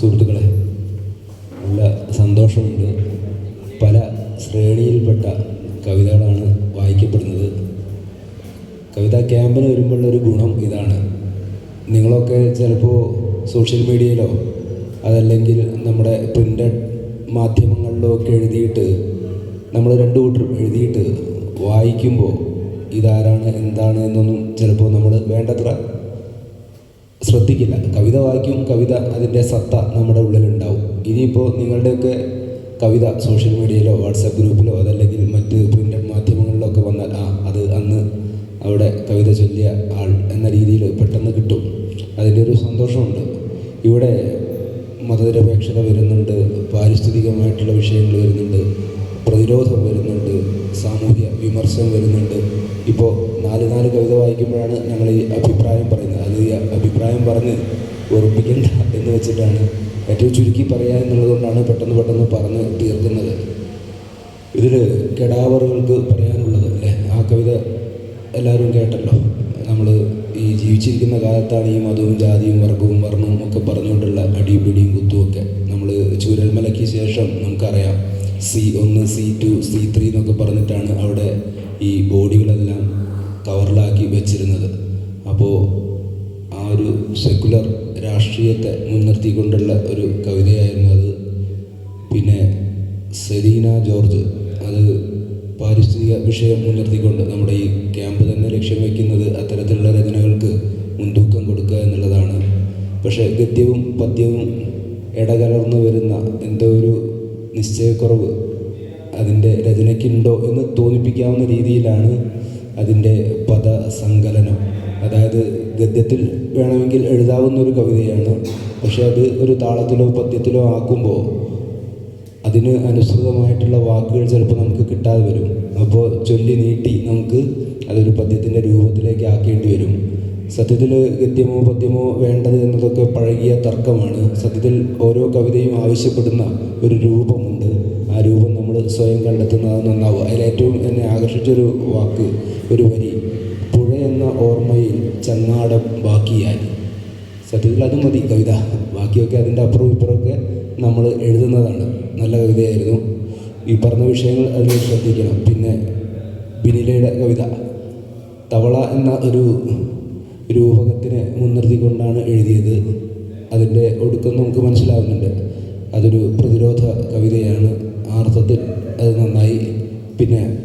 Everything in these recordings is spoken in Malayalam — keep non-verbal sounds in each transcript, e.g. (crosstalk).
സുഹൃത്തുക്കളെ നല്ല സന്തോഷമുണ്ട്. പല ശ്രേണിയിൽപ്പെട്ട കവിതകളാണ് വായിക്കപ്പെടുന്നത്. കവിതാ ക്യാമ്പിന് വരുമ്പോഴുള്ളൊരു ഗുണം ഇതാണ്. നിങ്ങളൊക്കെ ചിലപ്പോൾ സോഷ്യൽ മീഡിയയിലോ അതല്ലെങ്കിൽ നമ്മുടെ പ്രിന്റഡ് മാധ്യമങ്ങളിലോ ഒക്കെ എഴുതിയിട്ട് നമ്മൾ രണ്ടു കൂട്ടരും എഴുതിയിട്ട് വായിക്കുമ്പോൾ ഇതാരാണ് എന്താണ് എന്നൊന്നും ചിലപ്പോൾ നമ്മൾ വേണ്ടത്ര ശ്രദ്ധിക്കില്ല. കവിത വായിക്കും കവിത അതിന്റെ സത്ത നമ്മുടെ ഉള്ളിലുണ്ടാവും. ഇനിയിപ്പോൾ നിങ്ങളുടെയൊക്കെ കവിത സോഷ്യൽ മീഡിയയിലോ വാട്സാപ്പ് ഗ്രൂപ്പിലോ അതല്ലെങ്കിൽ മറ്റ് പ്രിന്റ് മാധ്യമങ്ങളിലോ ഒക്കെ വന്നാൽ ആ അത് അന്ന് അവിടെ കവിത ചൊല്ലിയ ആൾ എന്ന രീതിയിൽ പെട്ടെന്ന് കിട്ടും. അതിന്റെ ഒരു സന്തോഷമുണ്ട്. ഇവിടെ മതനിരപേക്ഷത വരുന്നുണ്ട് പാരിസ്ഥിതികമായിട്ടുള്ള വിഷയങ്ങൾ വരുന്നുണ്ട് പ്രതിരോധം വരുന്നുണ്ട് സാമൂഹ്യ വിമർശനം വരുന്നുണ്ട്. ഇപ്പോൾ നാല് നാല് കവിത വായിക്കുമ്പോഴാണ് ഞങ്ങൾ ഈ അഭിപ്രായം പറയുന്നത്. ഈ അഭിപ്രായം പറഞ്ഞ് ഉറപ്പിക്കേണ്ട എന്ന് വെച്ചിട്ടാണ് ഏറ്റവും ചുരുക്കി പറയുക എന്നുള്ളതുകൊണ്ടാണ് പെട്ടെന്ന് പെട്ടെന്ന് പറഞ്ഞ് തീർക്കുന്നത്. ഇതിൽ കെടാവറുകൾക്ക് പറയാനുള്ളത് അല്ലേ ആ കവിത എല്ലാവരും കേട്ടല്ലോ. നമ്മൾ ഈ ജീവിച്ചിരിക്കുന്ന കാലത്താണ് ഈ മതവും ജാതിയും വർഗവും വർണവും ഒക്കെ പറഞ്ഞുകൊണ്ടുള്ള അടിയും പിടിയും കുത്തുമൊക്കെ നമ്മൾ ചൂരൽമലയ്ക്ക് ശേഷം നമുക്കറിയാം. സി ഒന്ന് സി ടു സി ത്രീ എന്നൊക്കെ പറഞ്ഞിട്ടാണ് അവിടെ ഈ ബോഡികളെല്ലാം കവറിലാക്കി വെച്ചിരുന്നത്. അപ്പോൾ സെക്കുലർ രാഷ്ട്രീയത്തെ മുൻനിർത്തിക്കൊണ്ടുള്ള ഒരു കവിതയായിരുന്നു അത്. പിന്നെ സെലീന ജോർജ് അത് പാരിസ്ഥിതിക വിഷയം മുൻനിർത്തിക്കൊണ്ട് നമ്മുടെ ഈ ക്യാമ്പ് തന്നെ ലക്ഷ്യം വയ്ക്കുന്നത് അത്തരത്തിലുള്ള രചനകൾക്ക് മുൻതൂക്കം കൊടുക്കുക എന്നുള്ളതാണ്. പക്ഷേ ഗദ്യവും പദ്യവും ഇടകലർന്നു വരുന്ന എന്തോ ഒരു നിശ്ചയക്കുറവ് അതിന്റെ രചനയ്ക്കുണ്ടോ എന്ന് തോന്നിപ്പിക്കാവുന്ന രീതിയിലാണ് അതിന്റെ പദസങ്കലനം. അതായത് ഗദ്യത്തിൽ വേണമെങ്കിൽ എഴുതാവുന്ന ഒരു കവിതയാണ്. പക്ഷേ അത് ഒരു താളത്തിലോ പദ്യത്തിലോ ആക്കുമ്പോൾ അതിന് അനുസൃതമായിട്ടുള്ള വാക്കുകൾ ചിലപ്പോൾ നമുക്ക് കിട്ടാതെ വരും. അപ്പോൾ ചൊല്ലി നീട്ടി നമുക്ക് അതൊരു പദ്യത്തിന്റെ രൂപത്തിലേക്ക് ആക്കേണ്ടി വരും. സത്യത്തിൽ ഗദ്യമോ പദ്യമോ വേണ്ടത് എന്നതൊക്കെ പഴകിയ തർക്കമാണ്. സത്യത്തിൽ ഓരോ കവിതയും ആവശ്യപ്പെടുന്ന ഒരു രൂപമുണ്ട്. ആ രൂപം നമ്മൾ സ്വയം കണ്ടെത്തുന്നതാണ് നന്നാവുക. അതിലേറ്റവും എന്നെ ആകർഷിച്ചൊരു വാക്ക് ഒരു വരി. ഓർമ്മയിൽ ചങ്ങാടം ബാക്കിയായി. സത്യത്തിൽ അത് മതി കവിത. ബാക്കിയൊക്കെ അതിന്റെ അപ്പുറവും ഇപ്പുറമൊക്കെ നമ്മൾ എഴുതുന്നതാണ്. നല്ല കവിതയായിരുന്നു. ഈ പറഞ്ഞ വിഷയങ്ങൾ അതിൽ ശ്രദ്ധിക്കണം. പിന്നെ ബിനിലയുടെ കവിത. തവള എന്ന ഒരു രൂപകത്തിനെ മുൻനിർത്തിക്കൊണ്ടാണ് എഴുതിയത്. അതിന്റെ ഒടുക്കം നമുക്ക് മനസ്സിലാവുന്നുണ്ട്. അതൊരു പ്രതിരോധ കവിതയാണ്. ആർത്ഥത്തിൽ അത് നന്നായി പിന്നെ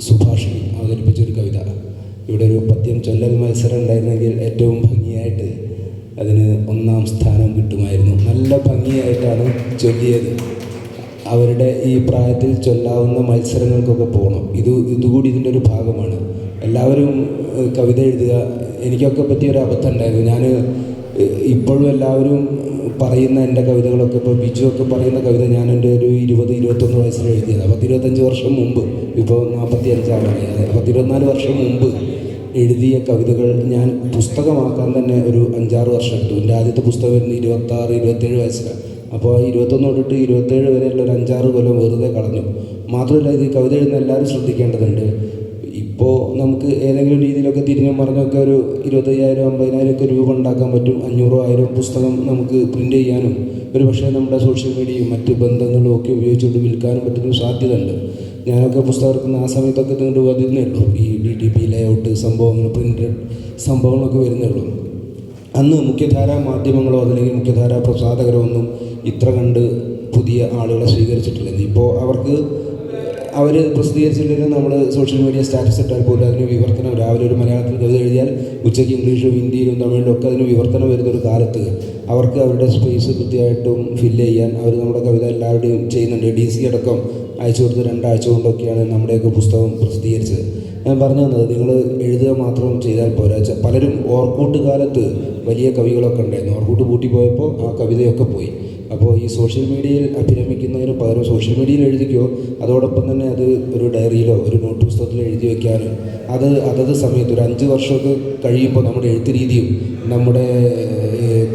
സുഭാഷിണി അവതരിപ്പിച്ചൊരു കവിത. ഇവിടെ ഒരു പദ്യം ചൊല്ലൽ മത്സരം ഉണ്ടായിരുന്നെങ്കിൽ ഏറ്റവും ഭംഗിയായിട്ട് അതിന് ഒന്നാം സ്ഥാനം കിട്ടുമായിരുന്നു. നല്ല ഭംഗിയായിട്ടാണ് ചൊല്ലിയത്. അവരുടെ ഈ പ്രായത്തിൽ ചൊല്ലാവുന്ന മത്സരങ്ങൾക്കൊക്കെ പോകണം ഇത് ഇതുകൂടി ഇതിന്റെ ഒരു ഭാഗമാണ്. എല്ലാവരും കവിത എഴുതുക എനിക്കൊക്കെ പറ്റിയ ഒരു അബദ്ധം ഉണ്ടായിരുന്നു ഞാൻ ഇപ്പോഴും എല്ലാവരും പറയുന്ന എന്റെ കവിതകളൊക്കെ ഇപ്പോൾ ബിജു ഒക്കെ പറയുന്ന കവിത ഞാൻ എന്റെ ഒരു ഇരുപത് ഇരുപത്തൊന്ന് വയസ്സിൽ എഴുതിയത്. പത്തിരുപത്തഞ്ച് വർഷം മുമ്പ് ഇപ്പോൾ നാൽപ്പത്തി അഞ്ചാവാണ് പത്തിരുപത്തിനാല് വർഷം മുമ്പ് എഴുതിയ കവിതകൾ ഞാൻ പുസ്തകമാക്കാൻ തന്നെ ഒരു അഞ്ചാറ് വർഷം എടുത്തു. എന്റെ ആദ്യത്തെ പുസ്തകം വരുന്നത് ഇരുപത്താറ് ഇരുപത്തേഴ് വയസ്സിലാണ്. അപ്പോൾ ഇരുപത്തൊന്ന് തൊട്ടിട്ട് ഇരുപത്തേഴ് വരെയുള്ള ഒരു അഞ്ചാറ് കൊല്ലം വെറുതെ കളഞ്ഞു മാത്രമല്ല ഇത് കവിത എഴുതുന്ന എല്ലാവരും ശ്രദ്ധിക്കേണ്ടതുണ്ട്. ഇപ്പോൾ നമുക്ക് ഏതെങ്കിലും രീതിയിലൊക്കെ തിരിഞ്ഞും പറഞ്ഞൊക്കെ ഒരു ഇരുപത്തയ്യായിരം അമ്പതിനായിരം ഒക്കെ രൂപ ഉണ്ടാക്കാൻ പറ്റും. അഞ്ഞൂറോ ആയിരം പുസ്തകം നമുക്ക് പ്രിന്റ് ചെയ്യാനും ഒരു പക്ഷേ നമ്മുടെ സോഷ്യൽ മീഡിയയും മറ്റ് ബന്ധങ്ങളും ഒക്കെ ഉപയോഗിച്ചുകൊണ്ട് വിൽക്കാനും പറ്റുന്ന സാധ്യത ഉണ്ട് ഞാനൊക്കെ പുസ്തകം ഇറക്കുന്ന ആ സമയത്തൊക്കെ നീണ്ടു വരുന്നേ ഉള്ളൂ. ഈ ഡി ടി പി ലേഔട്ട് സംഭവങ്ങൾ പ്രിന്റഡ് സംഭവങ്ങളൊക്കെ വരുന്നേ ഉള്ളൂ. അന്ന് മുഖ്യധാരാ മാധ്യമങ്ങളോ അതല്ലെങ്കിൽ മുഖ്യധാരാ പ്രസാധകരോ ഒന്നും ഇത്ര കണ്ട് പുതിയ ആളുകളെ സ്വീകരിച്ചിട്ടില്ല ഇപ്പോൾ അവർക്ക് അവർ പ്രസിദ്ധീകരിച്ചില്ലെങ്കിലും നമ്മൾ സോഷ്യൽ മീഡിയ സ്റ്റാറ്റസ് ഇട്ടാൽ പോലും അതിന് വിവർത്തനം രാവിലെ ഒരു മലയാളത്തിൽ കവിത എഴുതിയാൽ ഉച്ചയ്ക്ക് ഇംഗ്ലീഷിലും ഹിന്ദിയിലും തമിഴിലും ഒക്കെ അതിന് വിവർത്തനം വരുന്ന ഒരു കാലത്ത് അവർക്ക് അവരുടെ സ്പേസ് കൃത്യമായിട്ടും ഫില്ല് ചെയ്യാൻ അവർ നമ്മുടെ കവിത എല്ലാവരുടെയും ചെയ്യുന്നുണ്ട്. ഡി സി അടക്കം അയച്ചു കൊടുത്ത് രണ്ടാഴ്ച കൊണ്ടൊക്കെയാണ് നമ്മുടെയൊക്കെ പുസ്തകം പ്രസിദ്ധീകരിച്ചത്. ഞാൻ പറഞ്ഞു തന്നത് നിങ്ങൾ എഴുതുക മാത്രം ചെയ്താൽ പോരാ. പലരും ഓർക്കൂട്ട് കാലത്ത് വലിയ കവികളൊക്കെ ഉണ്ടായിരുന്നു. ഓർക്കൂട്ട് പൂട്ടിപ്പോയപ്പോൾ ആ കവിതയൊക്കെ പോയി. അപ്പോൾ ഈ സോഷ്യൽ മീഡിയയിൽ അഭിരമിക്കുന്നതിന് പകരം സോഷ്യൽ മീഡിയയിൽ എഴുതിക്കോ അതോടൊപ്പം തന്നെ അത് ഒരു ഡയറിയിലോ ഒരു നോട്ട് പുസ്തകത്തിലോ എഴുതി വയ്ക്കാനും അത് അതത് സമയത്ത് ഒരു അഞ്ച് വർഷമൊക്കെ കഴിയുമ്പോൾ നമ്മുടെ എഴുത്ത് രീതിയും നമ്മുടെ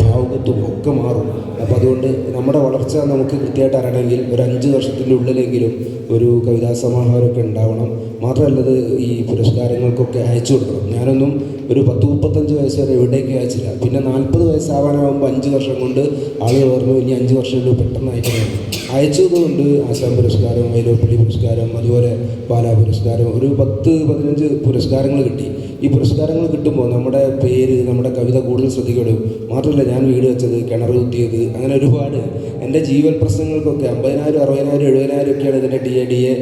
ഭാവകത്വവും ഭാവുകത്വം ഒക്കെ മാറും. അപ്പോൾ അതുകൊണ്ട് നമ്മുടെ വളർച്ച നമുക്ക് കൃത്യമായിട്ട് അറിയണമെങ്കിൽ ഒരു അഞ്ച് വർഷത്തിന്റെ ഉള്ളിലെങ്കിലും ഒരു കവിതാ സമാഹാരമൊക്കെ ഉണ്ടാവണം. മാത്രമല്ല ഇത് ഈ പുരസ്കാരങ്ങൾക്കൊക്കെ അയച്ചു കൊടുക്കണം. ഞാനൊന്നും ഒരു പത്ത് മുപ്പത്തഞ്ച് വയസ്സ് വരെ എവിടേക്ക് അയച്ചില്ല. പിന്നെ നാൽപ്പത് വയസ്സാവാനാകുമ്പോൾ അഞ്ച് വർഷം കൊണ്ട് ആളുകൾ പറഞ്ഞു ഇനി അഞ്ച് വർഷം കൊണ്ട് പെട്ടെന്ന് അയക്കണം. അയച്ചതുകൊണ്ട് ആസാം പുരസ്കാരം വൈലോപ്പള്ളി പുരസ്കാരം അതുപോലെ പാലാ പുരസ്കാരം ഒരു പത്ത് പതിനഞ്ച് പുരസ്കാരങ്ങൾ കിട്ടി. ഈ പുരസ്കാരങ്ങൾ കിട്ടുമ്പോൾ നമ്മുടെ പേര് നമ്മുടെ കവിത കൂടുതൽ ശ്രദ്ധിക്കപ്പെടും. മാത്രമല്ല ഞാൻ വീട് വെച്ചത് കിണർ കുത്തിയത് അങ്ങനെ ഒരുപാട്. എന്റെ ജീവൽ പ്രശ്നങ്ങൾക്കൊക്കെ അമ്പതിനായിരം അറുപതിനായിരം എഴുപതിനായിരം ഒക്കെയാണ് ഇതിന്റെ D A D A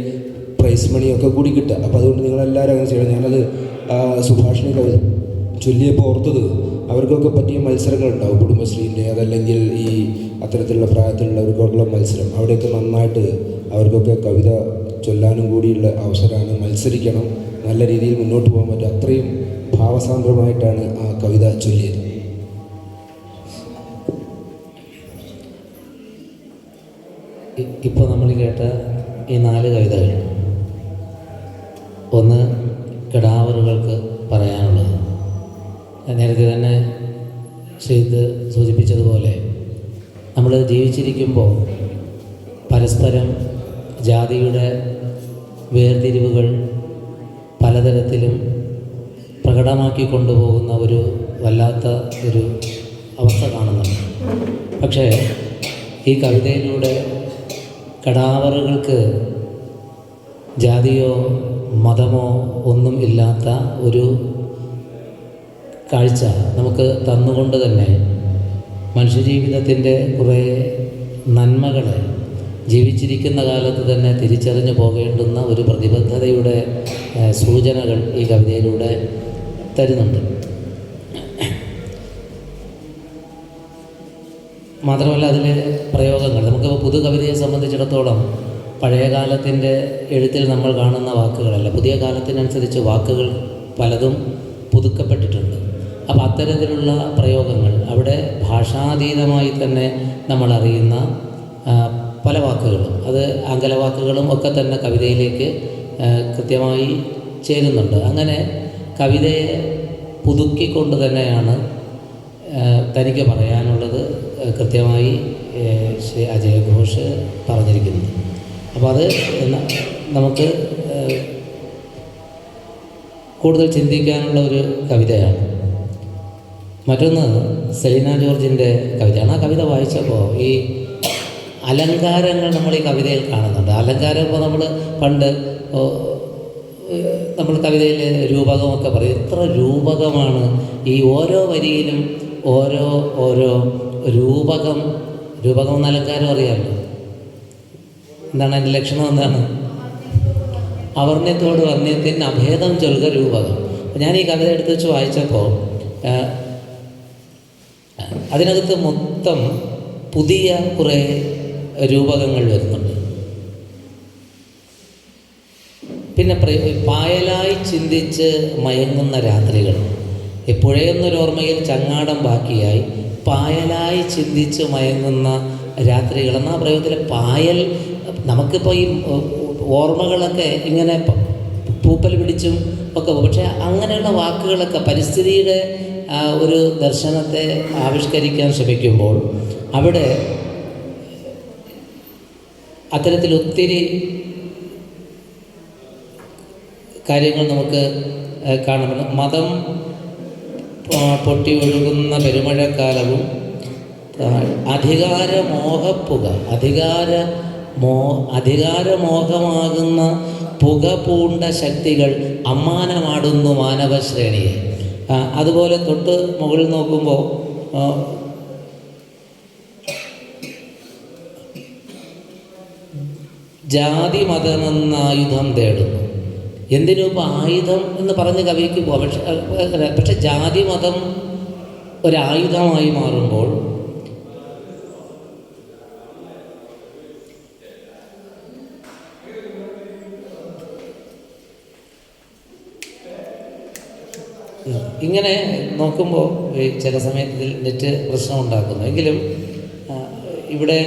prize മണിയൊക്കെ കൂടി കിട്ടുക. അപ്പോൾ അതുകൊണ്ട് നിങ്ങളെല്ലാവരും അങ്ങനെ ചെയ്യണം. ഞാനത് സുഭാഷിണി കവിത ചൊല്ലിയപ്പോൾ ഓർത്തത് അവർക്കൊക്കെ പറ്റിയ മത്സരങ്ങളുണ്ടാവും. കുടുംബശ്രീന്റെ അതല്ലെങ്കിൽ ഈ അത്തരത്തിലുള്ള പ്രായത്തിലുള്ളവർക്കുള്ള മത്സരം. അവിടെയൊക്കെ നന്നായിട്ട് അവർക്കൊക്കെ കവിത ചൊല്ലാനും കൂടിയുള്ള അവസരമാണ് മത്സരിക്കണം. നല്ല രീതിയിൽ മുന്നോട്ട് പോകാൻ പറ്റും. അത്രയും ഭാവസാന്ദ്രമായിട്ടാണ് ആ കവിത ചൊല്ലിയത്. ഇപ്പോൾ നമ്മൾ കേട്ട ഈ നാല് കവിതകൾ പ്രകടമാക്കി കൊണ്ടുപോകുന്ന ഒരു വല്ലാത്ത ഒരു അവസ്ഥ കാണുന്നുണ്ട്. പക്ഷേ ഈ കവിതയിലൂടെ കടാവറുകൾക്ക് ജാതിയോ മതമോ ഒന്നും ഇല്ലാത്ത ഒരു കാഴ്ച നമുക്ക് തന്നുകൊണ്ട് തന്നെ മനുഷ്യജീവിതത്തിന്റെ കുറേ നന്മകളെ ജീവിച്ചിരിക്കുന്ന കാലത്ത് തന്നെ തിരിച്ചറിഞ്ഞു പോകേണ്ടുന്ന ഒരു പ്രതിബദ്ധതയുടെ സൂചനകൾ ഈ കവിതയിലൂടെ തരുന്നുണ്ട്. മാത്രമല്ല അതിലെ പ്രയോഗങ്ങൾ. നമുക്ക് പുതു കവിതയെ സംബന്ധിച്ചിടത്തോളം പഴയ കാലത്തിന്റെ എഴുത്തിൽ നമ്മൾ കാണുന്ന വാക്കുകളല്ല. പുതിയ കാലത്തിനനുസരിച്ച് വാക്കുകൾ പലതും പുതുക്കപ്പെട്ടിട്ടുണ്ട്. അപ്പോൾ അത്തരത്തിലുള്ള പ്രയോഗങ്ങൾ അവിടെ ഭാഷാതീതമായി തന്നെ നമ്മൾ അറിയുന്ന പല വാക്കുകളും. അത് ആംഗല വാക്കുകളും ഒക്കെ തന്നെ കവിതയിലേക്ക് കൃത്യമായി ചേരുന്നുണ്ട്. അങ്ങനെ കവിതയെ പുതുക്കിക്കൊണ്ട് തന്നെയാണ് തനിക്ക് പറയാനുള്ളത് കൃത്യമായി ശ്രീ അജയ് ഘോഷ് പറഞ്ഞിരിക്കുന്നത്. അപ്പോൾ അത് നമുക്ക് കൂടുതൽ ചിന്തിക്കാനുള്ള ഒരു കവിതയാണ്. മറ്റൊന്ന് സെലീന ജോർജിന്റെ കവിതയാണ്. ആ കവിത വായിച്ചപ്പോൾ ഈ അലങ്കാരങ്ങൾ നമ്മൾ ഈ കവിതയിൽ കാണുന്നുണ്ട്. അലങ്കാരം ഇപ്പോൾ നമ്മൾ പണ്ട് നമ്മൾ കവിതയിൽ രൂപകമൊക്കെ പറയും. എത്ര രൂപകമാണ് ഈ ഓരോ വരിയിലും ഓരോ ഓരോ രൂപകം. രൂപകം നിലക്കാരും അറിയാമല്ലോ? എന്താണ് അതിന്റെ ലക്ഷണം എന്താണ്? അവർണ്യത്തോട് വർണയത്തിന് അഭേദം ചൊൽക രൂപകം. ഞാൻ ഈ കവിത എടുത്ത് വെച്ച് വായിച്ചപ്പോൾ അതിനകത്ത് മൊത്തം പുതിയ കുറേ രൂപകങ്ങൾ വരുന്നുണ്ട്. പിന്നെ പായലായി ചിന്തിച്ച് മയങ്ങുന്ന രാത്രികൾ എപ്പോഴേന്നൊരോർമ്മയിൽ ചങ്ങാടം ബാക്കിയായി പായലായി ചിന്തിച്ച് മയങ്ങുന്ന രാത്രികൾ എന്നാ പ്രയോഗത്തിൽ പായൽ നമുക്കിപ്പോൾ ഈ ഓർമ്മകളൊക്കെ ഇങ്ങനെ പൂപ്പൽ പിടിച്ചും ഒക്കെ പോകും. പക്ഷേ അങ്ങനെയുള്ള വാക്കുകളൊക്കെ പരിസ്ഥിതിയുടെ ഒരു ദർശനത്തെ ആവിഷ്കരിക്കാൻ ശ്രമിക്കുമ്പോൾ അവിടെ അത്തരത്തിൽ ഒത്തിരി കാര്യങ്ങൾ നമുക്ക് കാണപ്പെടുന്നു മതം പൊട്ടി ഒഴുകുന്ന പെരുമഴക്കാലവും അധികാരമോഹപ്പുക അധികാര മോ അധികാരമോഹമാകുന്ന പുക പൂണ്ട ശക്തികൾ അമ്മാനമാടുന്നു മാനവശ്രേണിയെ. അതുപോലെ തൊട്ട് മുകളിൽ നോക്കുമ്പോൾ ജാതി മതമെന്ന ആയുധം തേടുന്നു. എന്തിനും ഇപ്പോൾ ആയുധം എന്ന് പറഞ്ഞ് കവിക്ക് പോവാം പക്ഷെ പക്ഷെ ജാതി മതം ഒരായുധമായി മാറുമ്പോൾ ഇങ്ങനെ നോക്കുമ്പോൾ ചില സമയത്ത് ഇതിൽ നെറ്റ് പ്രശ്നം ഉണ്ടാക്കുന്നു എങ്കിലും ഇവിടെ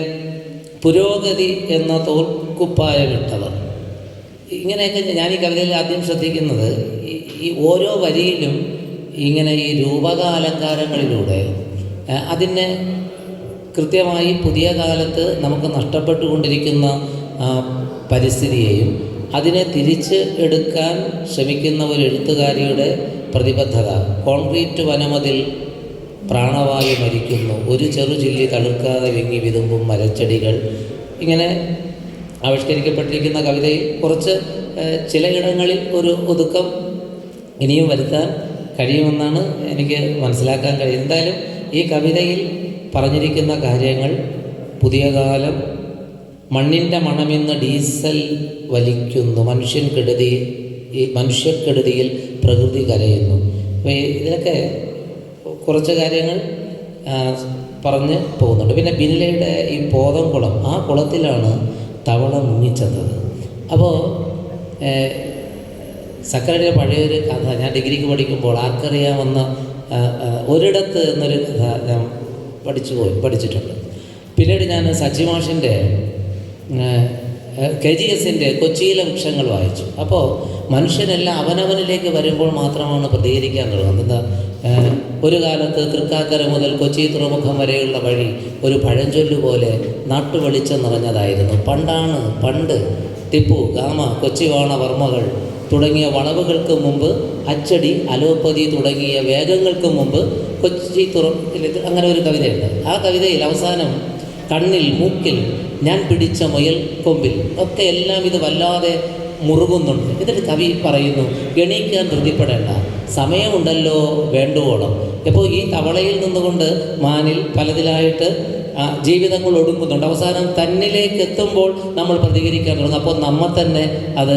പുരോഗതി എന്ന തോൽക്കുപ്പായമിട്ടവർ ഇങ്ങനെയൊക്കെ ഞാൻ ഈ കവിതയിൽ ആദ്യം ശ്രദ്ധിക്കുന്നത് ഈ- ഓരോ വരിയിലും ഇങ്ങനെ ഈ രൂപകാലങ്കാരങ്ങളിലൂടെ അതിനെ കൃത്യമായി പുതിയ കാലത്ത് നമുക്ക് നഷ്ടപ്പെട്ടുകൊണ്ടിരിക്കുന്ന പരിസ്ഥിതിയെയും അതിനെ തിരിച്ച് എടുക്കാൻ ശ്രമിക്കുന്ന ഒരു എഴുത്തുകാരിയുടെ പ്രതിബദ്ധത. കോൺക്രീറ്റ് വനമതിൽ പ്രാണവായു മരിക്കുന്നു. ഒരു ചെറു ചില്ലി തളുക്കാതെ വിങ്ങി വിതുമ്പും മരച്ചെടികൾ. ഇങ്ങനെ ആവിഷ്കരിക്കപ്പെട്ടിരിക്കുന്ന കവിതയിൽ കുറച്ച് ചിലയിടങ്ങളിൽ ഒരു ഒതുക്കം ഇനിയും വരുത്താൻ കഴിയുമെന്നാണ് എനിക്ക് മനസ്സിലാക്കാൻ കഴിയുന്നത്. എന്തായാലും ഈ കവിതയിൽ പറഞ്ഞിരിക്കുന്ന കാര്യങ്ങൾ പുതിയ കാലം മണ്ണിന്റെ മണമെന്ന് ഡീസൽ വലിക്കുന്നു മനുഷ്യൻ കെടുതി ഈ മനുഷ്യക്കെടുതിയിൽ പ്രകൃതി കരയുന്നു. അപ്പോൾ ഇതിലൊക്കെ കുറച്ച് കാര്യങ്ങൾ പറഞ്ഞ് പോകുന്നുണ്ട്. പിന്നെ ബിൻലയുടെ ഈ പോതം കുളം ആ കുളത്തിലാണ് തവള മുങ്ങിച്ചെന്നത്. അപ്പോൾ സക്കരയുടെ പഴയൊരു കഥ ഞാൻ ഡിഗ്രിക്ക് പഠിക്കുമ്പോൾ ആർക്കറിയാമെന്ന ഒരിടത്ത് എന്നൊരു കഥ ഞാൻ പഠിച്ചു പോയി പഠിച്ചിട്ടുണ്ട്. പിന്നീട് ഞാൻ സജിമാഷിന്റെ മാഷിന്റെ കെ ജി എസിന്റെ കൊച്ചിയിലെ വൃക്ഷങ്ങൾ വായിച്ചു. അപ്പോൾ മനുഷ്യനെല്ലാം അവനവനിലേക്ക് വരുമ്പോൾ മാത്രമാണ് പ്രതികരിക്കാൻ തുടങ്ങുന്നത്. എന്താ ഒരു കാലത്ത് തൃക്കാക്കര മുതൽ കൊച്ചി തുറമുഖം വരെയുള്ള വഴി ഒരു പഴഞ്ചൊല്ല് പോലെ നാട്ടുവെളിച്ചം നിറഞ്ഞതായിരുന്നു. പണ്ടാണ് പണ്ട് ടിപ്പു ഗാമ കൊച്ചിവാണ വർമ്മകൾ തുടങ്ങിയ വളവുകൾക്ക് മുമ്പ് അച്ചടി അലോപ്പതി തുടങ്ങിയ വേഗങ്ങൾക്ക് മുമ്പ് കൊച്ചി തുറ അങ്ങനെ ഒരു കവിതയുണ്ട്. ആ കവിതയിൽ അവസാനം കണ്ണിൽ മൂക്കിൽ ഞാൻ പിടിച്ച മുയൽ കൊമ്പിൽ ഒക്കെ എല്ലാം ഇത് വല്ലാതെ മുറുകുന്നുണ്ട്. എന്നിട്ട് കവി പറയുന്നു എണീക്കാൻ ധൃതിപ്പെടേണ്ട. സമയമുണ്ടല്ലോ വേണ്ടുവോളം. ഇപ്പോൾ ഈ തവളയിൽ നിന്നുകൊണ്ട് മാനിൽ പലതിലായിട്ട് ജീവിതങ്ങൾ ഒടുങ്ങുന്നുണ്ട്. അവസാനം തന്നിലേക്ക് എത്തുമ്പോൾ നമ്മൾ പ്രതികരിക്കാൻ തുടങ്ങും. അപ്പോൾ നമ്മൾ തന്നെ അത്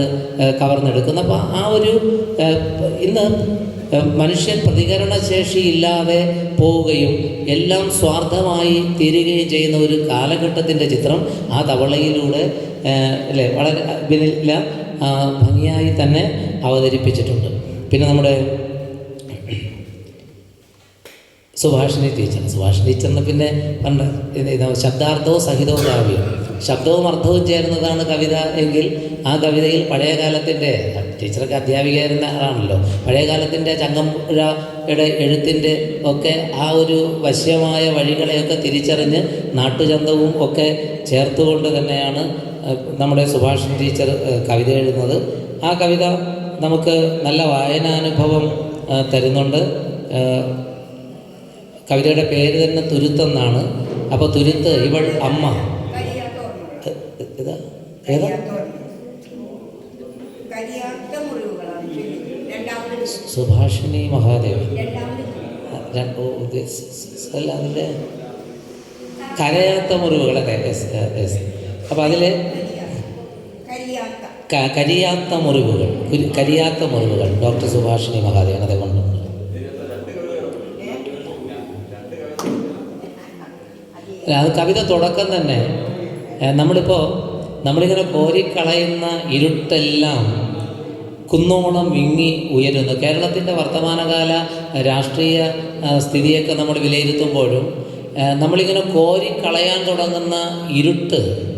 കവർന്നെടുക്കുന്നു അപ്പോൾ ആ ഒരു ഇന്ന് മനുഷ്യൻ പ്രതികരണശേഷി ഇല്ലാതെ പോവുകയും എല്ലാം സ്വാർത്ഥമായി തീരുകയും ചെയ്യുന്ന ഒരു കാലഘട്ടത്തിന്റെ ചിത്രം ആ തവളയിലൂടെ അല്ലേ? വളരെ ഭംഗിയായി തന്നെ അവതരിപ്പിച്ചിട്ടുണ്ട്. പിന്നെ നമ്മുടെ സുഭാഷിണി ടീച്ചർ. സുഭാഷിണി ടീച്ചറിന് പിന്നെ പണ്ട് ശബ്ദാർത്ഥവും സഹിതവും കാവ്യം ശബ്ദവും അർത്ഥവും ചേർന്നതാണ് കവിത എങ്കിൽ ആ കവിതയിൽ പഴയ കാലത്തിന്റെ ടീച്ചറൊക്കെ അധ്യാപികയായിരുന്ന ആളാണല്ലോ. പഴയ കാലത്തിന്റെ ചങ്ങമ്പുഴയുടെ എഴുത്തിന്റെ ഒക്കെ ആ ഒരു വശ്യമായ വഴികളെയൊക്കെ തിരിച്ചറിഞ്ഞ് നാട്ടുചന്തവും ഒക്കെ ചേർത്തുകൊണ്ട് തന്നെയാണ് നമ്മുടെ സുഭാഷൻ ടീച്ചർ കവിത എഴുതുന്നത്. ആ കവിത നമുക്ക് നല്ല വായനാനുഭവം തരുന്നുണ്ട്. കവിതയുടെ പേര് തന്നെ തുരുത്തെന്നാണ് അപ്പോൾ തുരുത്ത് ഇവൾ അമ്മ. ഏതാ? സുഭാഷിണി മഹാദേവൻ. അല്ല അതിന്റെ കരയാത്ത മുറിവുകൾ അതെ അപ്പോൾ അതിൽ കരിയാത്ത. മുറിവുകൾ. കരിയാത്ത മുറിവുകൾ. ഡോക്ടർ സുഭാഷിണി മഹാദേവൻ അതേ കൊണ്ട്. അത് കവിത തുടക്കം തന്നെ. നമ്മളിപ്പോൾ നമ്മളിങ്ങനെ കോരിക്കളയുന്ന ഇരുട്ടെല്ലാം കുന്നോളം വിങ്ങി ഉയരുന്നു. കേരളത്തിന്റെ വർത്തമാനകാല രാഷ്ട്രീയ സ്ഥിതിയൊക്കെ നമ്മൾ വിലയിരുത്തുമ്പോഴും നമ്മളിങ്ങനെ കോരിക്കളയാൻ തുടങ്ങുന്ന ഇരുട്ട്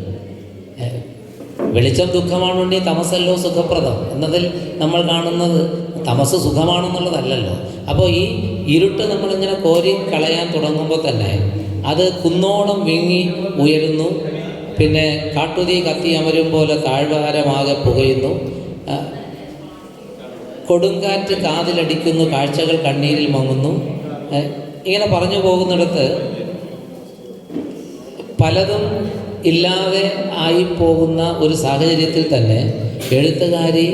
വെളിച്ചം ദുഃഖമാണെങ്കിൽ തമസല്ലോ സുഖപ്രദം എന്നതിൽ നമ്മൾ കാണുന്നത് തമസ് സുഖമാണെന്നുള്ളതല്ലല്ലോ. അപ്പോൾ ഈ ഇരുട്ട് നമ്മളിങ്ങനെ കോരി കളയാൻ തുടങ്ങുമ്പോൾ തന്നെ അത് കുന്നോളം വിങ്ങി ഉയരുന്നു. പിന്നെ കാട്ടുതീ കത്തി അമരും പോലെ താഴ്വാരമാകെ പുകയുന്നു. കൊടുങ്കാറ്റ് കാതിലടിക്കുന്നു കാഴ്ചകൾ കണ്ണീരിൽ മങ്ങുന്നു. ഇങ്ങനെ പറഞ്ഞു പോകുന്നിടത്ത് പലതും ഇല്ലാതെ ആയി പോകുന്ന ഒരു സാഹചര്യത്തിൽ തന്നെ എഴുത്തുകാരി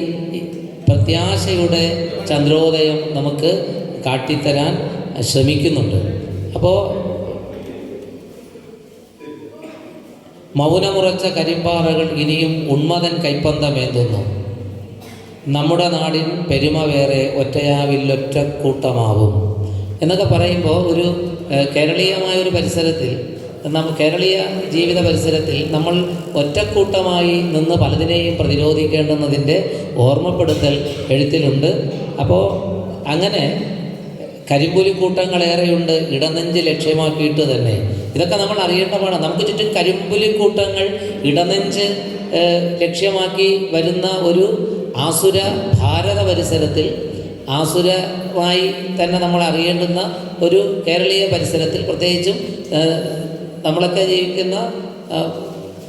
പ്രത്യാശയുടെ ചന്ദ്രോദയം നമുക്ക് കാട്ടിത്തരാൻ ശ്രമിക്കുന്നുണ്ട്. അപ്പോൾ മൗനമുറച്ച കരിമ്പാറകൾ ഇനിയും ഉന്മതൻ കൈപ്പന്തമേന്തുന്നു. നമ്മുടെ നാടിൻ പെരുമ വേറെ ഒറ്റയാവില്ലൊറ്റക്കൂട്ടമാവും എന്നൊക്കെ പറയുമ്പോൾ ഒരു കേരളീയമായ ഒരു പരിസരത്തിൽ നമ്മ കേരളീയ ജീവിത പരിസരത്തിൽ നമ്മൾ ഒറ്റക്കൂട്ടമായി നിന്ന് പലതിനെയും പ്രതിരോധിക്കേണ്ടുന്നതിന്റെ ഓർമ്മപ്പെടുത്തൽ എഴുത്തിലുണ്ട്. അപ്പോൾ അങ്ങനെ കരിമ്പുലി കൂട്ടങ്ങളേറെയുണ്ട് ഇടനെഞ്ച് ലക്ഷ്യമാക്കിയിട്ട് തന്നെ. ഇതൊക്കെ നമ്മൾ അറിയേണ്ടതാണ്. നമുക്ക് ചുറ്റും കരിമ്പുലി കൂട്ടങ്ങൾ ഇടനെഞ്ച് ലക്ഷ്യമാക്കി വരുന്ന ഒരു ആസുര ഭാരത പരിസരത്തിൽ ആസുരമായി തന്നെ നമ്മൾ അറിയേണ്ടുന്ന ഒരു കേരളീയ പരിസരത്തിൽ പ്രത്യേകിച്ചും നമ്മളൊക്കെ ജീവിക്കുന്ന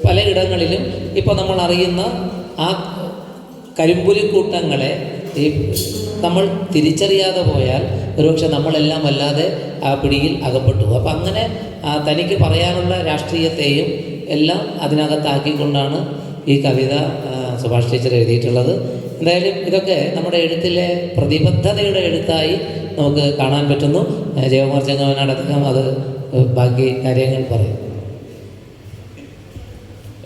പലയിടങ്ങളിലും ഇപ്പോൾ നമ്മൾ അറിയുന്ന ആ കരിമ്പുലിക്കൂട്ടങ്ങളെ ഈ നമ്മൾ തിരിച്ചറിയാതെ പോയാൽ ഒരുപക്ഷെ നമ്മളെല്ലാം വല്ലാതെ ആ പിടിയിൽ അകപ്പെട്ടു അപ്പം അങ്ങനെ തനിക്ക് പറയാനുള്ള രാഷ്ട്രീയത്തെയും എല്ലാം അതിനകത്താക്കിക്കൊണ്ടാണ് ഈ കവിത സുഭാഷ് ടീച്ചർ എഴുതിയിട്ടുള്ളത്. എന്തായാലും ഇതൊക്കെ നമ്മുടെ എഴുത്തിലെ പ്രതിബദ്ധതയുടെ എഴുത്തായി നമുക്ക് കാണാൻ പറ്റുന്നു. ജയകുമാർ ചെങ്ങവനാട് അദ്ദേഹം അത് ബാക്കി കാര്യങ്ങൾ പറയും.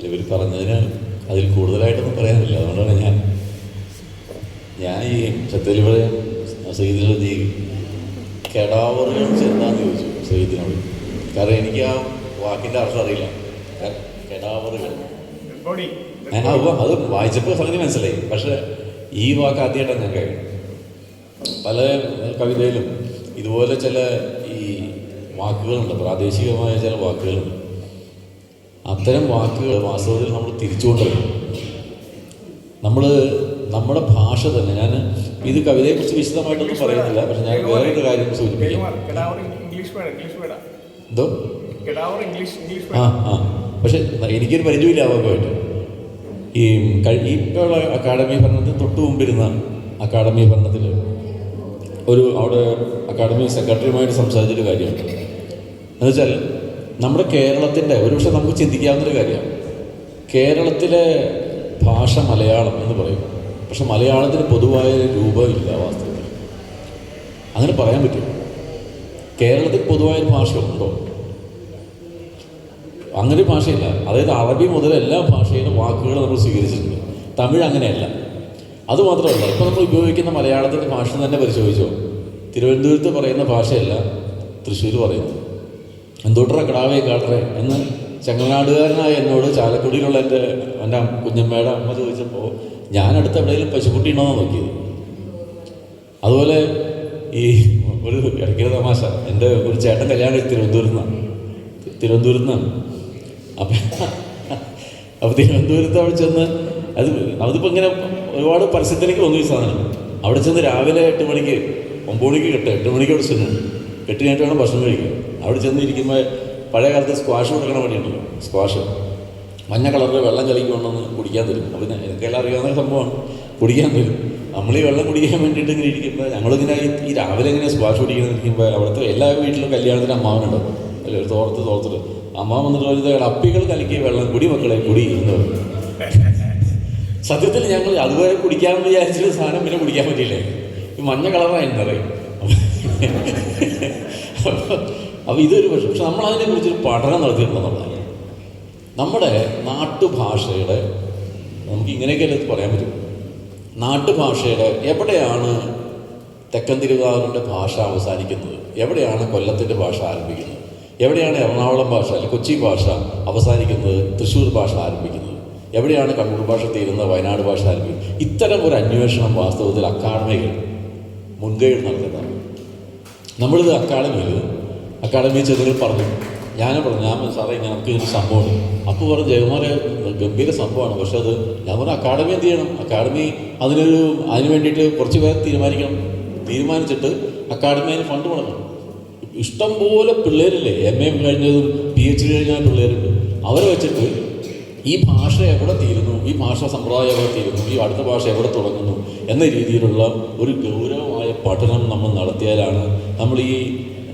ഇവർ പറഞ്ഞതിന് അതിൽ കൂടുതലായിട്ടൊന്നും പറയാനില്ല. അതുകൊണ്ടാണ് ഞാൻ ഞാൻ ഈ ചെത്തലിവിടെ സയ്യിദിനോട് ഈ കെടാവറുകൾ ചെന്നാന്ന് ചോദിച്ചു സയ്യിദിനോട്. കാരണം എനിക്ക് ആ വാക്കിന്റെ അർത്ഥം അറിയില്ല. കെടാവറുകൾ അത് വായിച്ചപ്പോൾ സംഗതി മനസ്സിലായി. പക്ഷേ ഈ വാക്ക് ആദ്യമായിട്ടാണ് ഞാൻ കഴിഞ്ഞു പല കവിതയിലും ഇതുപോലെ ചില ഈ വാക്കുകളുണ്ട്. പ്രാദേശികമായ ചില വാക്കുകളുണ്ട് അത്തരം വാക്കുകൾ വാസ്തവത്തിൽ നമ്മൾ തിരിച്ചുകൊണ്ടുവരും. നമ്മൾ നമ്മുടെ ഭാഷ തന്നെ ഞാൻ ഇത് കവിതയെക്കുറിച്ച് വിശദമായിട്ടൊന്നും പറയുന്നില്ല. പക്ഷെ ഞാൻ വേറെ ഒരു കാര്യം സൂചിപ്പിക്കാം. എന്തോ? ആ ആ. പക്ഷെ എനിക്കൊരു പരിചയമില്ല അവരുമായിട്ട് ഈ കഴിഞ്ഞ ഇപ്പോഴുള്ള അക്കാഡമി ഭരണത്തിന് തൊട്ട് മുമ്പിരുന്ന അക്കാഡമി ഭരണത്തിൽ ഒരു അവിടെ അക്കാഡമി സെക്രട്ടറിയുമായിട്ട് സംസാരിച്ചൊരു കാര്യമുണ്ട്. എന്നുവെച്ചാൽ നമ്മുടെ കേരളത്തിന്റെ ഒരുപക്ഷെ നമുക്ക് ചിന്തിക്കാവുന്നൊരു കാര്യമാണ് കേരളത്തിലെ ഭാഷ മലയാളം എന്ന് പറയും. പക്ഷെ മലയാളത്തിന് പൊതുവായ രൂപമില്ല വാസ്തവത്തിൽ. അങ്ങനെ പറയാൻ പറ്റും. കേരളത്തിൽ പൊതുവായൊരു ഭാഷ ഉണ്ടോ? അങ്ങനെ ഭാഷയില്ല. അതായത് അറബി മുതൽ എല്ലാ ഭാഷയിലും വാക്കുകൾ നമ്മൾ സ്വീകരിച്ചിട്ടുണ്ട്. തമിഴ് അങ്ങനെയല്ല. അതുമാത്രമല്ല ഇപ്പോൾ നമ്മൾ ഉപയോഗിക്കുന്ന മലയാളത്തിന്റെ ഭാഷ തന്നെ പരിശോധിച്ചോ? തിരുവനന്തപുരത്ത് പറയുന്ന ഭാഷയല്ല തൃശ്ശൂർ പറയുന്നത്. എന്തോട്ടറ കിടാവേ കാട്ടറേ? എന്ന് ചങ്ങനാടുകാരനായ എന്നോട് ചാലക്കുടിയിലുള്ള എന്റെ എന്റെ കുഞ്ഞമ്മയുടെ അമ്മ ചോദിച്ചപ്പോൾ ഞാൻ അടുത്ത് എവിടെയെങ്കിലും പശുക്കുട്ടി ഉണ്ടോ നോക്കിയത് അതുപോലെ ഈ ഒരു ഇടയ്ക്കൊരു തമാശ. എന്റെ ഒരു ചേട്ടൻ കല്യാണം തിരുവനന്തപുരത്ത് നിന്നാണ്. തിരുവനന്തപുരത്ത് നിന്നാണ്. അപ്പം അപ്പോൾ തിരുവനന്തപുരത്ത് അവിടെ ചെന്ന് അത് അതിപ്പോൾ ഇങ്ങനെ ഒരുപാട് പരസ്യത്തിലേക്ക് വന്നു ഈ സാധനം. അവിടെ ചെന്ന് രാവിലെ എട്ട് മണിക്ക് ഒമ്പത് മണിക്ക് കെട്ട് എട്ട് മണിക്ക് അവിടെ ചെന്നു കെട്ട് കഴിഞ്ഞിട്ട് വേണം ഭക്ഷണം കഴിക്കുക. അവിടെ ചെന്നിരിക്കുമ്പോൾ പഴയ കാലത്ത് സ്ക്വാഷ് കൊടുക്കണ പണിയുണ്ടല്ലോ. സ്ക്വാഷ് മഞ്ഞ കളറിൽ വെള്ളം കലിക്കൊണ്ടെന്ന് കുടിക്കാൻ തരും. അപ്പം എനിക്കെല്ലാം അറിയാവുന്ന സംഭവമാണ്. കുടിക്കാൻ തരും. നമ്മൾ ഈ വെള്ളം കുടിക്കാൻ വേണ്ടിയിട്ട് ഇങ്ങനെ ഇരിക്കുമ്പോൾ ഞങ്ങളിങ്ങനെ ഈ- രാവിലെ ഇങ്ങനെ സ്ക്വാഷ് കുടിക്കുന്ന ഇരിക്കുമ്പോൾ അവിടുത്തെ എല്ലാ വീട്ടിലും കല്യാണത്തിന് അമ്മാവനുണ്ടാവും അല്ലേ ഒരു തോർത്ത് തോർത്തിട്ട് അമ്മാവൻ വന്നിട്ട് പറയുന്നത് അപ്പികൾ കലക്കിയ വെള്ളം കുടി മക്കളെ കുടി എന്ന് പറഞ്ഞു. സത്യത്തിൽ ഞങ്ങൾ അതുവരെ കുടിക്കാൻ വിചാരിച്ചിട്ട് സാധനം പിന്നെ കുടിക്കാൻ പറ്റിയില്ലേ? മഞ്ഞ കളറായിരുന്നു അറിയും അപ്പോൾ ഇതൊരു പക്ഷെ പക്ഷെ നമ്മൾ അതിനെക്കുറിച്ചൊരു പഠനം നടത്തിയിട്ടുണ്ടെന്നുള്ളതാണ്. നമ്മുടെ നാട്ടുഭാഷയുടെ നമുക്ക് ഇങ്ങനെയൊക്കെ പറയാൻ പറ്റും? നാട്ടുഭാഷയുടെ എവിടെയാണ് തെക്കൻ തിരുവിതാംകൂറിന്റെ ഭാഷ അവസാനിക്കുന്നത്? എവിടെയാണ് കൊല്ലത്തിന്റെ ഭാഷ ആരംഭിക്കുന്നത്? എവിടെയാണ് എറണാകുളം ഭാഷ അല്ലെങ്കിൽ കൊച്ചി ഭാഷ അവസാനിക്കുന്നത്? തൃശ്ശൂർ ഭാഷ ആരംഭിക്കുന്നത്? എവിടെയാണ് കണ്ണൂർ ഭാഷ തീരുന്നത്? വയനാട് ഭാഷ ആരംഭിക്കുന്നത്? ഇത്തരം ഒരു അന്വേഷണം വാസ്തവത്തിൽ അക്കാഡമികൾ മുൻകൈ നടത്തുന്നതാണ് നമ്മളിത് അക്കാഡമിയിൽ അക്കാഡമിയിൽ ചെന്നുകൾ പറഞ്ഞു ഞാൻ പറഞ്ഞു ഞാൻ സാറേ ഞങ്ങൾക്ക് ഇതിന് സംഭവമാണ് അപ്പോൾ പറഞ്ഞു ജയകുമാരെ ഗംഭീര സംഭവമാണ്. പക്ഷെ അത് ഞാൻ പറഞ്ഞു അക്കാഡമി എന്ത് ചെയ്യണം? അക്കാഡമി അതിനൊരു അതിന് വേണ്ടിയിട്ട് കുറച്ച് പേർ തീരുമാനിക്കണം. തീരുമാനിച്ചിട്ട് അക്കാഡമി അതിന് ഫണ്ട് കൊടുക്കണം ഇഷ്ടം പോലെ പിള്ളേരില്ലേ എം എ കഴിഞ്ഞതും പി എച്ച് ഡി കഴിഞ്ഞ പിള്ളേരുണ്ട്. അവരെ വെച്ചിട്ട് ഈ ഭാഷ എവിടെ തീരുന്നു? ഈ ഭാഷാ സമ്പ്രദായം എവിടെ തീരുന്നു? ഈ അടുത്ത ഭാഷ എവിടെ തുടങ്ങുന്നു? എന്ന രീതിയിലുള്ള ഒരു ഗൗരവമായ പഠനം നമ്മൾ നടത്തിയാലാണ് നമ്മൾ ഈ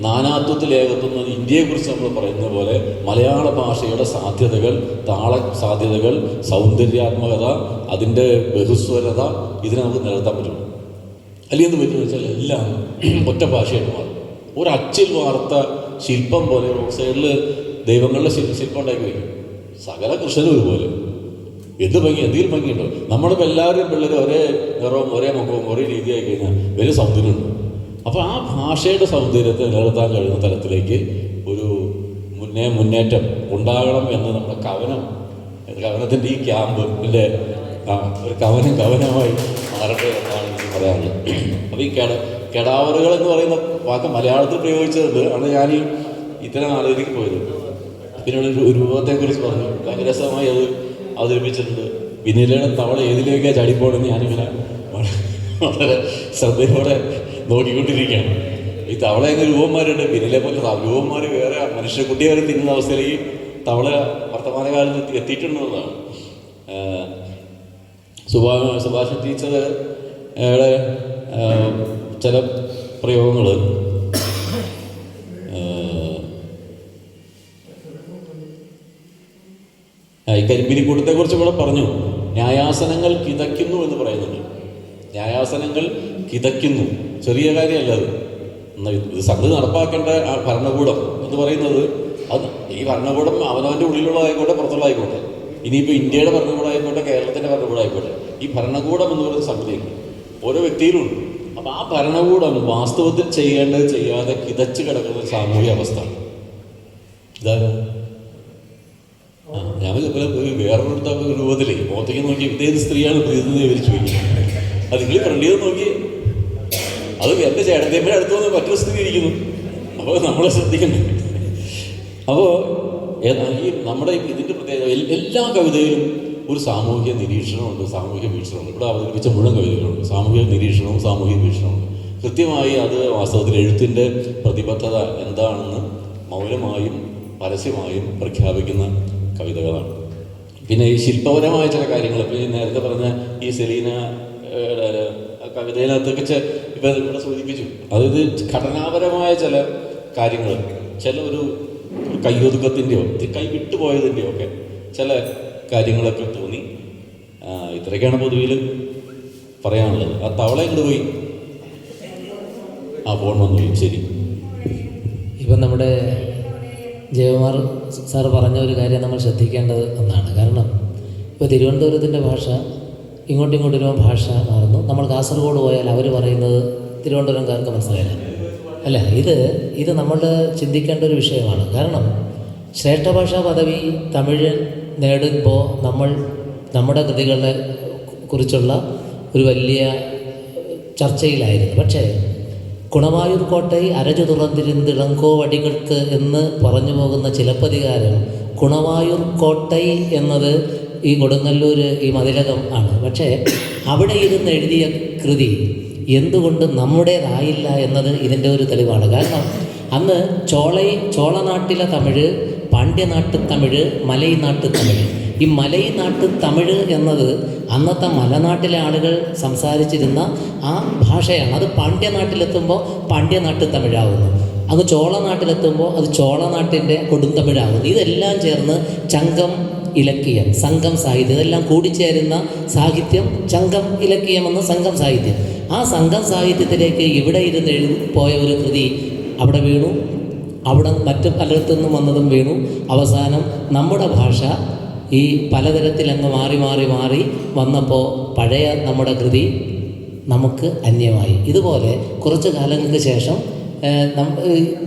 നാനാത്വത്തിൽ ഏകത്വം ഇന്ത്യയെക്കുറിച്ച് നമ്മൾ പറയുന്ന പോലെ മലയാള ഭാഷയുടെ സാധ്യതകൾ താള സാധ്യതകൾ സൗന്ദര്യാത്മകത അതിന്റെ ബഹുസ്വരത ഇതിനെ നമുക്ക് നിലനിർത്താൻ പറ്റുള്ളൂ അല്ലെങ്കിൽ പറ്റുന്ന വെച്ചാൽ എല്ലാം ഒറ്റ ഭാഷയായിട്ട് മാറും. ഒരു അച്ചിൽ വാർത്ത ശില്പം പോലെ റോഡ് സൈഡിൽ ദൈവങ്ങളുടെ ശില്പ ഉണ്ടാക്കി വയ്ക്കും. സകല കൃഷ്ണനും ഒരുപോലെ. എന്ത് ഭംഗി എന്തെങ്കിലും ഭംഗിയുണ്ടോ? നമ്മളിപ്പോൾ എല്ലാവരും പിള്ളേർ ഒരേ നിറവും ഒരേ മുഖവും ഒരേ രീതിയായി കഴിഞ്ഞാൽ വലിയ സൗന്ദര്യമുണ്ട്. അപ്പോൾ ആ ഭാഷയുടെ സൗന്ദര്യത്തെ നിലനിർത്താൻ കഴിയുന്ന തരത്തിലേക്ക് ഒരു മുന്നേ മുന്നേറ്റം ഉണ്ടാകണം എന്ന് നമ്മുടെ കവനം കവനത്തിന്റെ ഈ ക്യാമ്പിന്റെ ഒരു കവനം കവനമായി മാറട്ടെ എന്നാണ് എനിക്ക് പറയാനുള്ളത്. അപ്പോൾ ഈ കെട കെടാവറുകൾ എന്ന് പറയുന്ന വാക്ക് മലയാളത്തിൽ പ്രയോഗിച്ചത് ആണ് ഞാൻ ഈ ഇത്തരം ആലോചനയ്ക്ക് പോയത്. പിന്നെ ഒരു രൂപത്തെക്കുറിച്ച് പറഞ്ഞു. ഭയങ്കര അത് അവതരിപ്പിച്ചിട്ടുണ്ട്. പിന്നീട് തവള ഏതിലേക്കാണ് ചാടിപ്പോണെന്ന് ഞാനിങ്ങനെ വളരെ ശ്രദ്ധയോടെ നോക്കിക്കൊണ്ടിരിക്കുകയാണ്. ഈ തവള എന്ന രൂപന്മാരുണ്ട്. പിന്നിലെ പോലെ രൂപന്മാർ വേറെ മനുഷ്യ കുട്ടിയെ തിന്നുന്ന അവസ്ഥയിൽ ഈ തവള വർത്തമാനകാലത്ത് എത്തി എത്തിയിട്ടുണ്ടെന്നതാണ് സുഭാ സുഭാഷ് ടീച്ചർ ചില പ്രയോഗങ്ങൾ ഈ കരിമ്പിരിക്കൂട്ടത്തെ കുറിച്ച് ഇവിടെ പറഞ്ഞു. ന്യായാസനങ്ങൾ കിതയ്ക്കുന്നു എന്ന് പറയുന്നുണ്ട്. ന്യായാസനങ്ങൾ കിതയ്ക്കുന്നു. ചെറിയ കാര്യമല്ല അത്. ഇത് സംഗതി നടപ്പാക്കേണ്ട ആ ഭരണകൂടം എന്ന് പറയുന്നത് അത് ഈ ഭരണകൂടം അവനവന്റെ ഉള്ളിലുള്ളതായിക്കോട്ടെ പുറത്തുള്ളതായിക്കോട്ടെ. ഇനിയിപ്പോൾ ഇന്ത്യയുടെ ഭരണകൂടം ആയിക്കോട്ടെ കേരളത്തിന്റെ ഭരണകൂടം ആയിക്കോട്ടെ ഈ ഭരണകൂടം എന്ന് പറയുന്ന സംഗതിയുണ്ട് ഓരോ വ്യക്തിയിലുണ്ട്. അപ്പോൾ ആ ഭരണകൂടം വാസ്തവത്തിൽ ചെയ്യേണ്ടത് ചെയ്യാതെ കിതച്ച് കിടക്കുന്ന സാമൂഹ്യ അവസ്ഥ. ഞാൻ ചിലപ്പോൾ വേറൊരു രൂപത്തിലേ മുഖത്തേക്ക് നോക്കി ഇതേത് സ്ത്രീയാണ് പ്രീതി വിവരിച്ചു വയ്ക്കുന്നത് അത് നിങ്ങൾ ഫ്രണ്ട് നോക്കി അത് എന്റെ ചേട്ടത്തിയമ്മയുടെ അടുത്ത് വന്ന് മറ്റൊരു സ്ഥിതി ഇരിക്കുന്നു. അപ്പോൾ നമ്മളെ ശ്രദ്ധിക്കണ്ടേ? അപ്പോൾ ഈ നമ്മുടെ ഇതിന്റെ പ്രത്യേകത എല്ലാ കവിതയിലും ഒരു സാമൂഹിക നിരീക്ഷണമുണ്ട് സാമൂഹിക വീക്ഷണമുണ്ട്. ഇവിടെ അവതരിപ്പിച്ച മുഴുവൻ കവിതകളുണ്ട്. സാമൂഹിക നിരീക്ഷണവും സാമൂഹിക വീക്ഷണവും കൃത്യമായി അത് വാസ്തവത്തിൽ എഴുത്തിന്റെ പ്രതിബദ്ധത എന്താണെന്ന് മൗനമായും പരസ്യമായും പ്രഖ്യാപിക്കുന്ന കവിതകളാണ്. പിന്നെ ഈ ശില്പപരമായ ചില കാര്യങ്ങൾ ഇപ്പോൾ നേരത്തെ പറഞ്ഞ ഈ സെലീന കവിതയിനകത്തൊക്കെ ഇപ്പം ഇവിടെ സൂചിപ്പിച്ചു. അതായത് ഘടനാപരമായ ചില കാര്യങ്ങൾ ചില ഒരു കയ്യൊതുക്കത്തിന്റെയോ കൈ വിട്ടുപോയതിന്റെയോ ഒക്കെ ചില കാര്യങ്ങളൊക്കെ തോന്നി. ഇത്രയൊക്കെയാണ് പൊതുവിൽ പറയാനുള്ളത്. ആ തവള ഇങ്ങോട്ട് പോയി? ആ ഫോൺ വന്നു. ശരി. ഇപ്പം നമ്മുടെ ജയകുമാർ സാർ പറഞ്ഞ ഒരു കാര്യം നമ്മൾ ശ്രദ്ധിക്കേണ്ടത് ഒന്നാണ്. കാരണം ഇപ്പോൾ തിരുവനന്തപുരത്തിന്റെ ഭാഷ ഇങ്ങോട്ടും ഇങ്ങോട്ടും ഒരു ഭാഷ മാറുന്നു. നമ്മൾ കാസർഗോഡ് പോയാൽ അവർ പറയുന്നത് തിരുവനന്തപുരംകാർക്ക് മനസ്സിലായില്ല. അല്ല? ഇത് ഇത് നമ്മൾ ചിന്തിക്കേണ്ട ഒരു വിഷയമാണ്. കാരണം ശ്രേഷ്ഠഭാഷാ പദവി തമിഴ് നേടുമ്പോൾ നമ്മൾ നമ്മുടെ കൃതികളെ കുറിച്ചുള്ള ഒരു വലിയ ചർച്ചയിലായിരുന്നു. പക്ഷേ കുണമായൂർ കോട്ടൈ അരജു തുറന്നിരുന്നിളങ്കോ വടികൾക്ക് എന്ന് പറഞ്ഞു പോകുന്ന ചിലപ്പതികാരം കുണമായൂർ കോട്ടൈ എന്നത് ഈ കൊടുങ്ങല്ലൂർ ഈ മതിലകം ആണ്. പക്ഷേ അവിടെ ഇരുന്ന് എഴുതിയ കൃതി എന്തുകൊണ്ട് നമ്മുടേതായില്ല എന്നത് ഇതിന്റെ ഒരു തെളിവാണ്. കാരണം അന്ന് ചോളൈ ചോളനാട്ടിലെ തമിഴ് പാണ്ഡ്യനാട്ട് തമിഴ് മലൈ നാട്ട് തമിഴ്. ഈ മലൈ നാട്ട് തമിഴ് എന്നത് അന്നത്തെ മലനാട്ടിലെ ആളുകൾ സംസാരിച്ചിരുന്ന ആ ഭാഷയാണ്. അത് പാണ്ഡ്യനാട്ടിലെത്തുമ്പോൾ പാണ്ഡ്യനാട്ട് തമിഴാവുന്നു. അത് ചോളനാട്ടിലെത്തുമ്പോൾ അത് ചോളനാട്ടിന്റെ കൊടുന്തമിഴാവുന്നു ഇതെല്ലാം ചേർന്ന് ചങ്കം ഇലക്കിയം സംഘം സാഹിത്യം. ഇതെല്ലാം കൂടിച്ചേരുന്ന സാഹിത്യം ചങ്കം ഇലക്കിയം എന്ന സംഘം സാഹിത്യം. ആ സംഘം സാഹിത്യത്തിലേക്ക് ഇവിടെ ഇരുന്ന് എഴു പോയ ഒരു കൃതി അവിടെ വീണു. അവിടെ മറ്റു പലയിടത്തു നിന്നും വന്നതും വീണു. അവസാനം നമ്മുടെ ഭാഷ ഈ പലതരത്തിൽ അങ്ങ് മാറി മാറി മാറി വന്നപ്പോൾ പഴയ നമ്മുടെ കൃതി നമുക്ക് അന്യമായി. ഇതുപോലെ കുറച്ച് കാലങ്ങൾക്ക് ശേഷം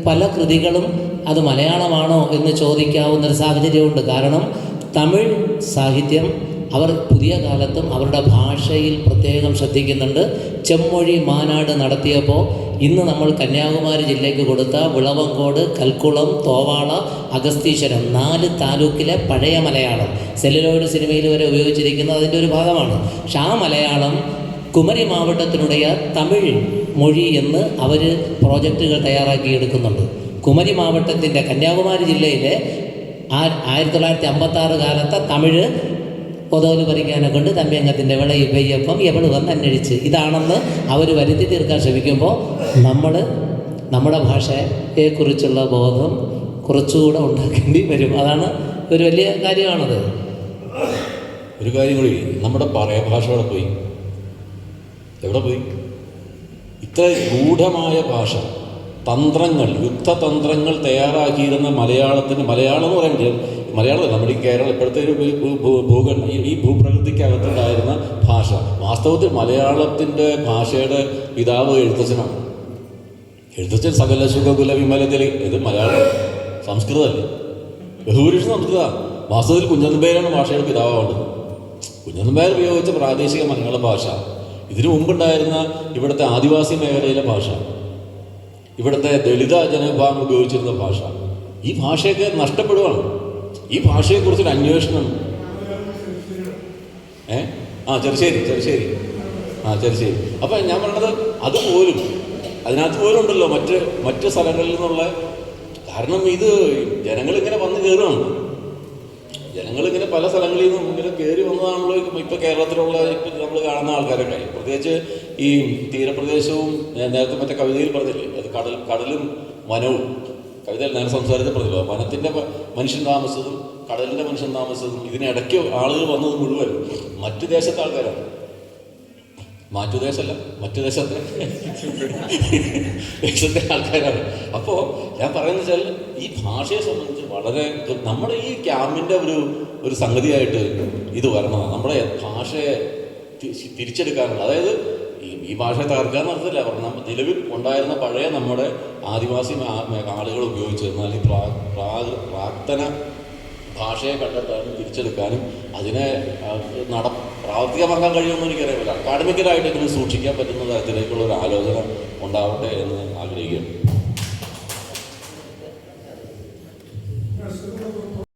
പല കൃതികളും അത് മലയാളമാണോ എന്ന് ചോദിക്കാവുന്ന ഒരു സാഹചര്യമുണ്ട്. കാരണം തമിഴ് സാഹിത്യം അവർ പുതിയ കാലത്തും അവരുടെ ഭാഷയിൽ പ്രത്യേകം ശ്രദ്ധിക്കുന്നുണ്ട്. ചെമ്മൊഴി മാനാട് നടത്തിയപ്പോൾ ഇന്ന് നമ്മൾ കന്യാകുമാരി ജില്ലയ്ക്ക് കൊടുത്ത വിളവങ്കോട് കൽക്കുളം തോവാള അഗസ്തീശ്വരം നാല് താലൂക്കിലെ പഴയ മലയാളം സെല്ലുലോയിഡ് സിനിമയിൽ വരെ ഉപയോഗിച്ചിരിക്കുന്നത് അതിന്റെ ഒരു ഭാഗമാണ്. പക്ഷെ ആ മലയാളം കുമരി മാവട്ടത്തിനുടേ തമിഴ് മൊഴി എന്ന് അവർ പ്രോജക്റ്റുകൾ തയ്യാറാക്കി എടുക്കുന്നുണ്ട്. കുമരി മാവട്ടത്തിന്റെ കന്യാകുമാരി ജില്ലയിലെ ആ ആയിരത്തി തൊള്ളായിരത്തി അമ്പത്തി ആറ് കാലത്തെ തമിഴ് കൊതോൽ പറിക്കാനെ കൊണ്ട് തമ്പിയങ്കത്തിന്റെ വിള പെയ്യപ്പം എവൾ വന്ന് അന്വേഷിച്ച് ഇതാണെന്ന് അവർ വരുത്തി തീർക്കാൻ ശ്രമിക്കുമ്പോൾ നമ്മൾ നമ്മുടെ ഭാഷയെക്കുറിച്ചുള്ള ബോധം കുറച്ചുകൂടെ ഉണ്ടാക്കേണ്ടി വരും. അതാണ് ഒരു വലിയ കാര്യമാണത്. ഒരു കാര്യം കൂടി നമ്മുടെ പറയ ഭാഷ അവിടെ പോയി. എവിടെ പോയി? ഇത്ര ഗൂഢമായ ഭാഷ. തന്ത്രങ്ങൾ യുദ്ധതന്ത്രങ്ങൾ തയ്യാറാക്കിയിരുന്ന മലയാളത്തിന് മലയാളം എന്ന് പറയുമ്പോൾ മലയാളം നമ്മുടെ ഈ കേരളം ഇപ്പോഴത്തെ ഒരു ഭൂഖണ്ഡ ഈ- ഭൂപ്രകൃതിക്കകത്തുണ്ടായിരുന്ന ഭാഷ. വാസ്തവത്തിൽ മലയാളത്തിന്റെ ഭാഷയുടെ പിതാവ് എഴുത്തച്ഛനാണ്. എഴുത്തച്ഛൻ സകല സുഖകുല വിമലത്തിൽ ഇത് മലയാളം സംസ്കൃതമല്ലേ? ബഹുഭൂരിഷം സംസ്കൃത വാസ്തവത്തിൽ കുഞ്ഞന്തമ്പേരാണ് ഭാഷയുടെ പിതാവാവേണ്ടത് കുഞ്ഞന്തമ്പേർ ഉപയോഗിച്ച പ്രാദേശിക മലയാള ഭാഷ. ഇതിനു മുമ്പുണ്ടായിരുന്ന ഇവിടുത്തെ ആദിവാസി മേഖലയിലെ ഭാഷ. ഇവിടുത്തെ ദളിത ജനവിഭാഗം ഉപയോഗിച്ചിരുന്ന ഭാഷ. ഈ ഭാഷയൊക്കെ നഷ്ടപ്പെടുവാണ്. ഈ ഭാഷയെക്കുറിച്ചൊരു അന്വേഷണം. ഏ? ആ ചെറുശ്ശേരി ചെറുശ്ശേരി. ആ ചെറുശ്ശേരി. അപ്പം ഞാൻ പറഞ്ഞത് അതുപോലും അതിനകത്ത് പോലും ഉണ്ടല്ലോ മറ്റ് മറ്റ് സ്ഥലങ്ങളിൽ നിന്നുള്ള കാരണം ഇത് ജനങ്ങളിങ്ങനെ വന്ന് കയറുകയാണ്. ജനങ്ങളിങ്ങനെ പല സ്ഥലങ്ങളിൽ നിന്നും ഇങ്ങനെ കയറി വന്നതാണല്ലോ ഇപ്പൊ കേരളത്തിലുള്ള ഇപ്പം നമ്മൾ കാണുന്ന ആൾക്കാരൊക്കെ. പ്രത്യേകിച്ച് ഈ തീരപ്രദേശവും നേരത്തെ മറ്റേ കവിതയിൽ പറഞ്ഞില്ലേ കടൽ കടലും വനവും. കവിതയിൽ നേരെ സംസാരിച്ച പ്രതിഭ വനത്തിന്റെ മനുഷ്യൻ താമസിച്ചതും കടലിന്റെ മനുഷ്യൻ താമസിച്ചതും ഇതിനിടയ്ക്ക് ആളുകൾ വന്നത് മുഴുവൻ മറ്റു ദേശത്തെ ആൾക്കാരാണ്. മാറ്റു ദേശമല്ല മറ്റു ദേശത്തെ (laughs) ദേശത്തെ ആൾക്കാരാണ്. അപ്പോൾ ഞാൻ പറയുന്നത് വെച്ചാൽ ഈ ഭാഷയെ സംബന്ധിച്ച് വളരെ നമ്മുടെ ഈ ക്യാമ്പിന്റെ ഒരു ഒരു സംഗതിയായിട്ട് ഇത് വരണതാണ്. നമ്മുടെ ഭാഷയെ തിരിച്ചെടുക്കാനുള്ള അതായത് ഈ ഈ ഭാഷയെ തകർക്കാൻ നടത്തില്ല നിലവിൽ ഉണ്ടായിരുന്ന പഴയ നമ്മുടെ ആദിവാസി ആളുകൾ ഉപയോഗിച്ചിരുന്നാൽ ഈ പ്രാ പ്രാ- പ്രാക്തന ഭാഷയെ കണ്ടെത്താനും തിരിച്ചെടുക്കാനും അതിനെ നട പ്രാവർത്തികമാക്കാൻ കഴിയുമെന്ന് എനിക്കറിയില്ല. അക്കാഡമിക്കലായിട്ട് ഇതിനെ സൂക്ഷിക്കാൻ പറ്റുന്ന തരത്തിലേക്കുള്ള ഒരു ആലോചന ഉണ്ടാവട്ടെ എന്ന് ആഗ്രഹിക്കുകയാണ്.